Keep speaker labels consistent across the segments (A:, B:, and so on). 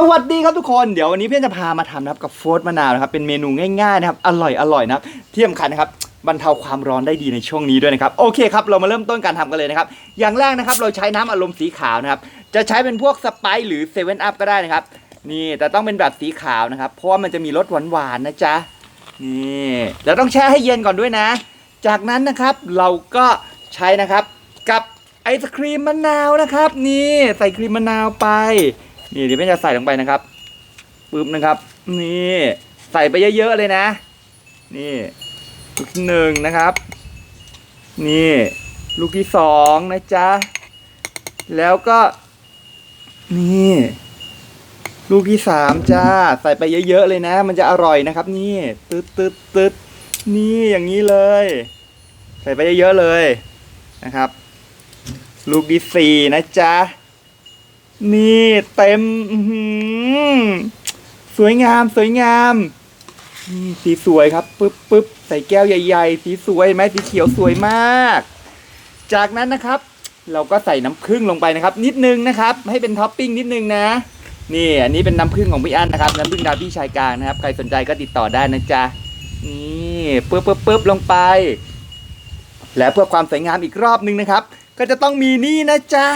A: สวัสดีครับทุกคนเดี๋ยววันนี้เพื่อนจะพามาทำนะครับกับโฟร์มะนาวนะครับเป็นเมนูง่ายๆนะครับอร่อยอร่อยนะครับที่สำคัญนะครับบรรเทาความร้อนได้ดีในช่วงนี้ด้วยนะครับโอเคครับเรามาเริ่มต้นการทำกันเลยนะครับ อย่างแรกนะครับเราใช้น้ำอารมณ์สีขาวนะครับจะใช้เป็นพวกสไปซ์หรือเซเว่นอัพก็ได้นะครับนี่แต่ต้องเป็นแบบสีขาวนะครับ เพราะว่ามันจะมีรสหวานๆนะจ๊ะนี่แล้วต้องแช่ให้เย็นก่อนด้วยนะ จากนั้นนะครับเราก็ใช้นะครับกับไอศครีมมะนาวนะครับ นี่ใส่ครีมมะนาวไป นี่เดี๋ยวแม่จะใส่ลงไปนะครับปึ๊บนะครับ นี่ใส่ไปเยอะๆเลยนะ นี่ลูกที่หนึ่งนะครับ นี่ ลูกที่สองนะจ๊ะ แล้วก็ นี่ ลูกที่สามจ้า ใส่ไปเยอะๆเลยนะ มันจะอร่อยนะครับ นี่ตึ๊ดตึ๊ดตึ๊ดนี่อย่างนี้เลย ใส่ไปเยอะๆเลยนะครับ ลูกที่สี่นะจ๊ะ นี่เต็มสวยงามสวยงามนี่สีสวยครับปึ๊บปึ๊บใส่แก้วใหญ่ๆ สีสวยไหมสีเขียวสวยมาก จากนั้นนะครับ เราก็ใส่น้ำผึ้งลงไปนะครับ นิดนึงนะครับ ให้เป็นท็อปปิ้งนิดนึงนะนี่อันนี้เป็นน้ำผึ้งของพี่อั้นนะครับ น้ำผึ้งดาวพี่ชายกลางนะครับ ใครสนใจก็ติดต่อได้นะจ๊ะนี่ปึ๊บปึ๊บปึ๊บลงไป และเพื่อความสวยงามอีกรอบนึงนะครับ ก็จะต้องมีนี่นะจ๊ะ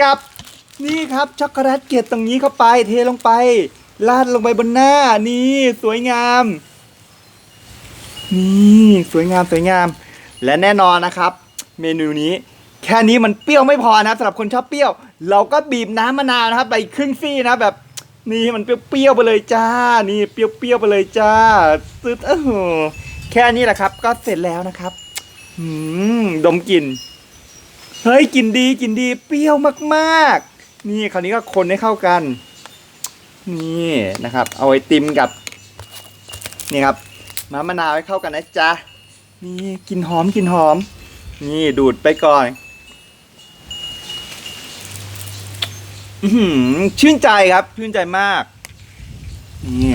A: กับ นี่ครับช็อกโกแลตเกล็ดตรงนี้เข้าไป เทลงไปราดลงไปบนหน้านี่สวยงาม นี่สวยงามสวยงาม และแน่นอนนะครับ เมนูนี้ แค่นี้มันเปรี้ยวไม่พอนะครับสำหรับคนชอบเปรี้ยว เราก็บีบน้ำมะนาวนะครับไปครึ่งซี่นะแบบนี่มันเปรี้ยวๆไปเลยจ้า นี่เปรี้ยวๆไปเลยจ้าตึ๊ดเออแค่นี้แหละครับ ก็เสร็จแล้วนะครับอืมดมกลิ่นเฮ้ยกลิ่นดีกลิ่นดีเปรี้ยวมากๆ นี่คราวนี้ก็คนให้เข้ากัน นี่นะครับ เอาไอติมกับ นี่ครับมามะนาวให้เข้ากันนะจ๊ะนี่กลินหอมกลินหอม นี่ดูดไปก่อนอือหือชื่นใจครับ ชื่นใจมาก นี่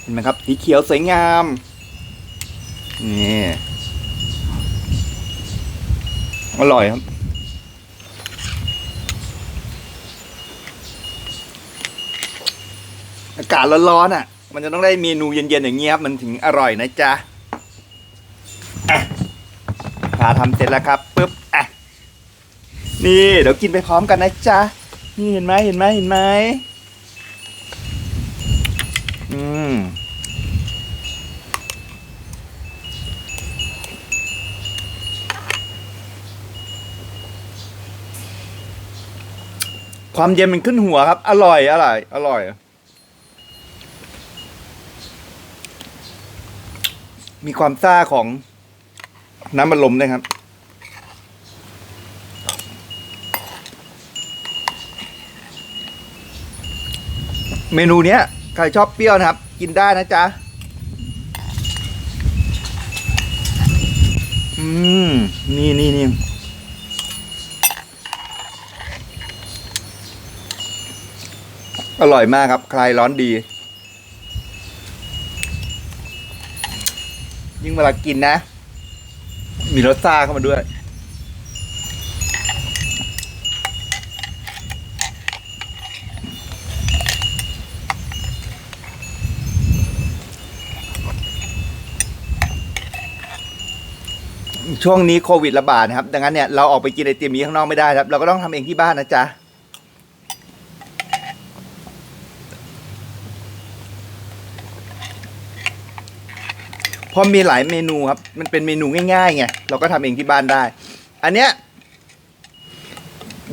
A: เห็นไหมครับสีเขียวสวยงาม นี่ อร่อยครับ อากาศร้อนๆอะ มันจะต้องได้เมนูเย็นๆอย่างเงี้ยครับมันถึงอร่อยนะจ๊ะอะพาทำเสร็จแล้วครับปุ๊บอะนี่เดี๋ยวกินไปพร้อมกันนะจ๊ะนี่เห็นไหมเห็นไหมเห็นไหมอืม ความเย็นมันขึ้นหัวครับ อร่อยอร่อยอร่อย มีความซ่าของน้ำมันลมด้วยครับ เมนูเนี้ยใครชอบเปรี้ยวนะครับ กินได้นะจ๊ะ อืม นี่นี่นี่ อร่อยมากครับ คลายร้อนดี ยิ่งเวลากินนะ มีรสชาเข้ามาด้วย ช่วงนี้โควิดระบาดนะครับ ดังนั้นเนี่ยเราออกไปกินไอติมนี้ข้างนอกไม่ได้ครับ เราก็ต้องทำเองที่บ้านนะจ๊ะ พราะมีหลายเมนูครับ มันเป็นเมนูง่ายๆไงเราก็ทำเองที่บ้านได้ อันเนี้ย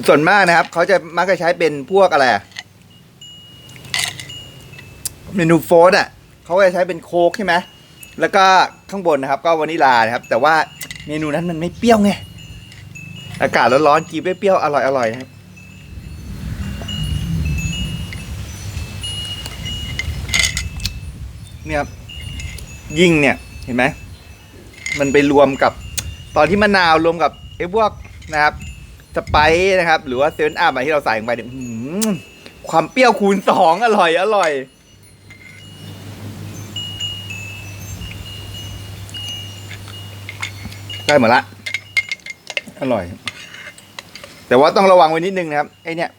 A: ส่วนมากนะครับ เขาจะมักจะใช้เป็นพวกอะไรเมนูโฟร์อะเขาก็จะใช้เป็นโค้กใช่ไหมแล้วก็ข้างบนนะครับ ก็วานิลานะครับ แต่ว่าเมนูนั้นมันไม่เปรี้ยวไงอากาศร้อนๆกินเปรี้ยวๆอร่อยๆนะครับเนี่ยยิ่งเนี่ย เห็นไหมมันไปรวมกับตอนที่มะนาวรวมกับไอ้พวกนะครับสไปซ์นะครับ หรือว่าเซเว่นอัพที่เราใส่ลงไปเนี่ยความเปรี้ยวคูณสองอร่อยอร่อยใกล้หมดละ อร่อย แต่ว่าต้องระวังไว้นิดนึงนะครับ ไอเนี่ย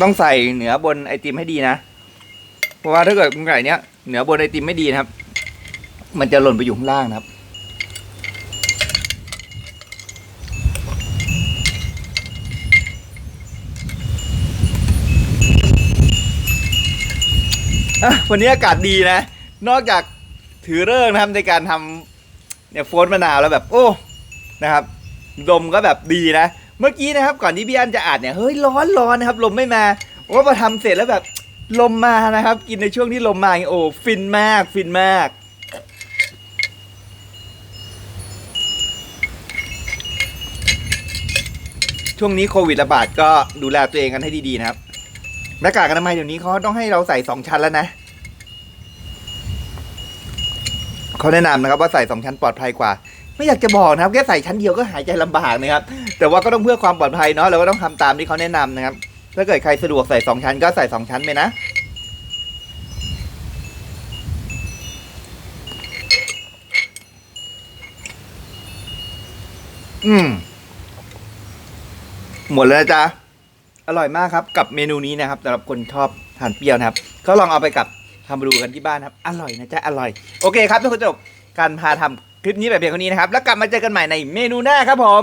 A: ต้องใส่เหนือบนไอติมให้ดีนะ ราะว่าถ้าเกิดคุณไก่เนี้ยเหนือบนไอติมไม่ดีนะครับ มันจะหล่นไปอยู่ข้างล่างนะครับอะวันนี้อากาศดีนะ นอกจากถือเลิกษ์นะครับในการทำเนี่ยโฟนมะนาวแล้วแบบ โอ้ นะครับลมก็แบบดีนะ เมื่อกี้นะครับ ก่อนที่พี่อันจะอัดเนี่ย เฮ้ยร้อนร้อนนะครับ ลมไม่มาว่าพอทำเสร็จแล้วแบบ ลมมานะครับ กินในช่วงที่ลมมาอย่างโอ้ฟินมากฟินมาก ช่วงนี้โควิดระบาดก็ดูแลตัวเองกันให้ดีๆนะครับหน้ากากอนามัยเดี๋ยวนี้เขาต้องให้เราใส่สองชั้นแล้วนะเขาแนะนำนะครับว่าใส่สองชั้นปลอดภัยกว่า ไม่อยากจะบอกนะครับแค่ใส่ชั้นเดียวก็หายใจลำบากนะครับ แต่ว่าก็ต้องเพื่อความปลอดภัยเนาะเราก็ต้องทำตามที่เขาแนะนำนะครับ ถ้าเกิดใครสะดวกใส่สองชั้นก็ใส่สองชั้นไปนะ อืม หมดแล้วจ๊ะอร่อยมากครับ กับเมนูนี้นะครับสำหรับคนชอบทานเปรี้ยวนะครับ ก็ลองเอาไปกับทำดูกันที่บ้านครับ อร่อยนะจ๊ะ อร่อย โอเคครับทุกคนจบการพาทำคลิปนี้แบบเพียงเท่านี้นะครับ แล้วกลับมาเจอกันใหม่ในเมนูหน้าครับผม